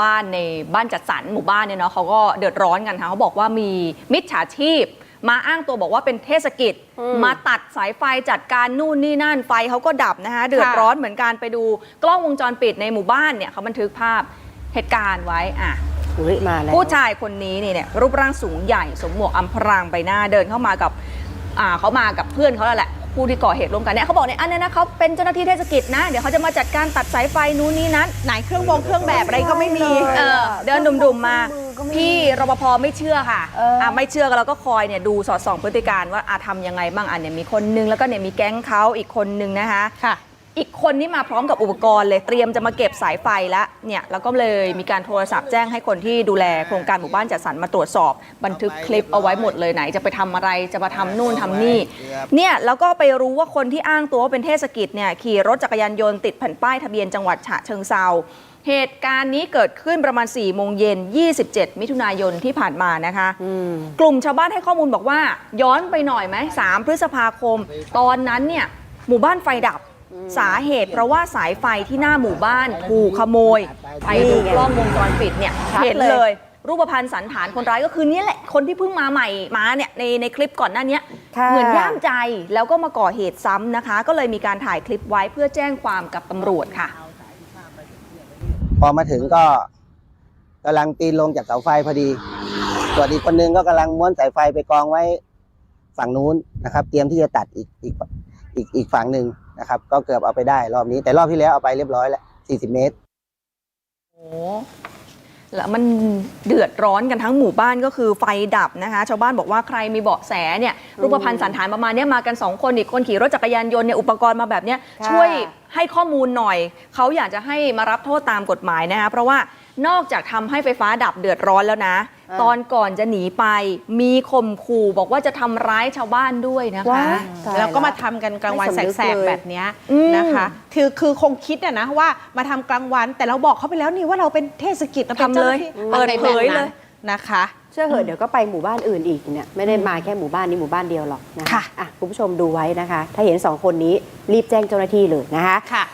บ้านในบ้านจัดสรรหมู่บ้านเนี่ยเนาะเขาก็เดือดร้อนกันค่ะเขาบอกว่ามีมิจฉาชีพ มาอ้างตัวบอกว่าเป็นเทศกิจ มาตัดสายไฟจัดการนู่นนี่นั่นไฟเขาก็ดับนะคะเดือดร้อนเหมือนกันไปดูกล้องวงจรปิดในหมู่บ้านเนี่ยเขาบันทึกภาพเหตุการณ์ไว้อะอุ้ยมาแล้วผู้ชายคนนี้นี่เนี่ยรูปร่างสูงใหญ่สวมหมวกอำพรางใบหน้าเดินเข้ามากับอ่าเขามากับเพื่อนเขาแล้วแหละ ผู้ที่ก่อเหตุร่วมกันเนี่ยเขาบอกเนี่ยอันนี้นะเขาเป็นเจ้าหน้าที่เทศกิจนะ เดี๋ยวเขาจะมาจัดการตัดสายไฟนู้นนี้นั้นไหนเครื่องวงเครื่องแบบอะไรก็ไม่มีเออเดินดุมๆมา พี่รปภไม่เชื่อค่ะเอออะไม่เชื่อก็เราก็คอยเนี่ยดูสอดส่องพฤติการว่าอาทำยังไงบ้างอะเนี่ยมีคนนึงแล้วก็เนี่ยมีแก๊งเขาอีกคนนึงนะคะค่ะ อีกคนนี่มาพร้อมกับอุปกรณ์เลยเตรียมจะมาเก็บสายไฟแล้วเนี่ยแล้วก็เลยมีการโทรศัพท์แจ้งให้คนที่ดูแลโครงการหมู่บ้านจัดสรรมาตรวจสอบ บันทึกคลิปเอาไว้หมดเลยไหน จะไปทำอะไรจะมาทำนู่นทำนี่เนี่ยแล้วก็ไปรู้ว่าคนที่อ้างตัวว่าเป็นเทศกิจเนี่ยขี่รถจักรยานยนต์ติดแผ่นป้ายทะเบียนจังหวัดฉะเชิงเซาเหตุการณ์นี้เกิดขึ้นประมาณ4โมงเย็น 27 มิถุนายนที่ผ่านมานะคะอืมกลุ่มชาวบ้านให้ข้อมูลบอกว่า ย้อนไปหน่อยไหม3พฤษภาคม ตอนนั้นเนี่ยหมู่บ้านไฟดับ สาเหตุเพราะว่าสายไฟที่หน้าหมู่บ้านถูกขโมย ไปดูกล้องวงจรปิดเนี่ยชัดเลยเห็นเลย รูปพรรณสันฐานคนร้ายก็คือเนี่ยแหละ คนที่เพิ่งมาใหม่มาเนี่ยในในคลิปก่อนหน้าเนี้ยค่ะเหมือนย่ามใจแล้วก็มาก่อเหตุซ้ำนะคะ ก็เลยมีการถ่ายคลิปไว้เพื่อแจ้งความกับตำรวจค่ะ พอมาถึงก็กำลังปีนลงจากเสาไฟพอดี ส่วนอีกคนนึงก็กำลังม้วนสายไฟไปกองไว้ฝั่งนู้นนะครับ เตรียมที่จะตัดอีกอีก อีกอีกฝั่งหนึ่งนะครับ ก็เกือบเอาไปได้รอบนี้แต่รอบที่แล้วเอาไปเรียบร้อยแล้ว40 เมตร โอ้แล้วมันเดือดร้อนกันทั้งหมู่บ้านก็คือไฟดับนะคะ ชาวบ้านบอกว่าใครมีเบาะแสเนี่ยรูปพรรณสันฐานประมาณเนี้ยมากัน 2 คนอีกคนขี่รถจักรยานยนต์เนี่ยอุปกรณ์มาแบบเนี้ยค่ะช่วยให้ข้อมูลหน่อย เขาอยากจะให้มารับโทษตามกฎหมายนะคะเพราะว่านอกจากทำให้ไฟฟ้าดับเดือดร้อนแล้วนะ ตอนก่อนจะหนีไป มีข่มขู่บอกว่าจะทำร้ายชาวบ้านด้วยนะคะ ว้ายตายแล้วก็มาทำกันกลางวันไม่สำนึกแสกเลย ๆแบบเนี้ยอืมนะคะ คือคือคงคิดอะนะว่ามาทำกลางวันแต่เราบอกเขาไปแล้วนี่ว่าเราเป็นเทศกิจเราเป็นทำเจ้าเลหน้ายที่เปิดอะไรเผแบบยนั้นเลย นะคะ เชื่อเหอะเดี๋ยวก็ไปหมู่บ้านอื่นอีกเนี่ยไม่ได้มาแค่หมู่บ้านนี้หมู่บ้านเดียวหรอกนะค่ะอะคุณผู้ชมดูไว้นะคะ ถ้าเห็นสองคนนี้รีบแจ้งเจ้าหน้าที่เลยนะคะ ค่ะ